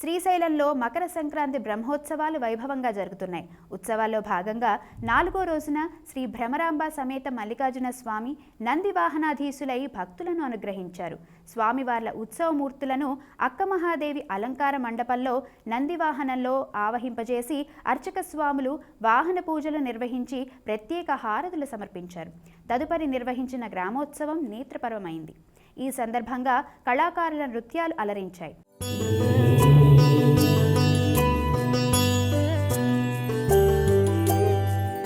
శ్రీశైలంలో మకర సంక్రాంతి బ్రహ్మోత్సవాలు వైభవంగా జరుగుతున్నాయి ఉత్సవాల్లో భాగంగా నాలుగో రోజున శ్రీ భ్రమరాంబ సమేత మల్లికార్జున స్వామి నంది వాహనాధీశులై భక్తులను అనుగ్రహించారు స్వామివార్ల ఉత్సవమూర్తులను అక్క మహాదేవి అలంకార మండపంలో నంది వాహనంలో ఆవహింపజేసి అర్చక స్వాములు వాహన పూజలు నిర్వహించి ప్రత్యేక హారతులు సమర్పించారు తదుపరి నిర్వహించిన గ్రామోత్సవం నేత్రపర్వమైంది ఈ సందర్భంగా కళాకారుల నృత్యాలు అలరించాయి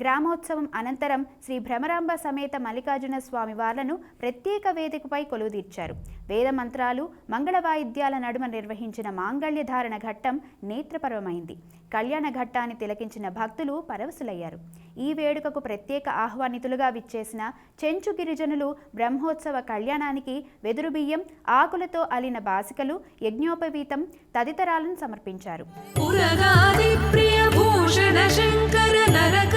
గ్రామోత్సవం అనంతరం శ్రీ భ్రమరాంబ సమేత మల్లికార్జున స్వామి వార్లను ప్రత్యేక వేదికపై కొలువుదీర్చారు వేద మంత్రాలు మంగళ వాయిద్యాల నడుమ నిర్వహించిన మాంగళ్యధారణ ఘట్టం నేత్రపరమైంది కళ్యాణ ఘట్టాన్ని తిలకించిన భక్తులు పరవశులయ్యారు ఈ వేడుకకు ప్రత్యేక ఆహ్వానితులుగా విచ్చేసిన చెంచు గిరిజనులు బ్రహ్మోత్సవ కళ్యాణానికి వెదురు బియ్యం ఆకులతో అలిన బాసికలు యజ్ఞోపవీతం తదితరాలను సమర్పించారు శంకర నరక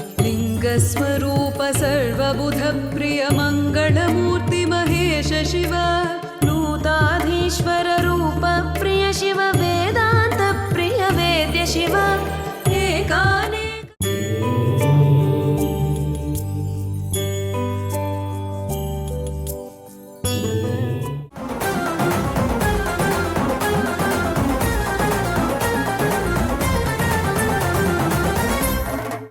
स्वरूप सर्वबुधप्रियमङ्गलमूर्तिमहेश शिव नूताधीश्वर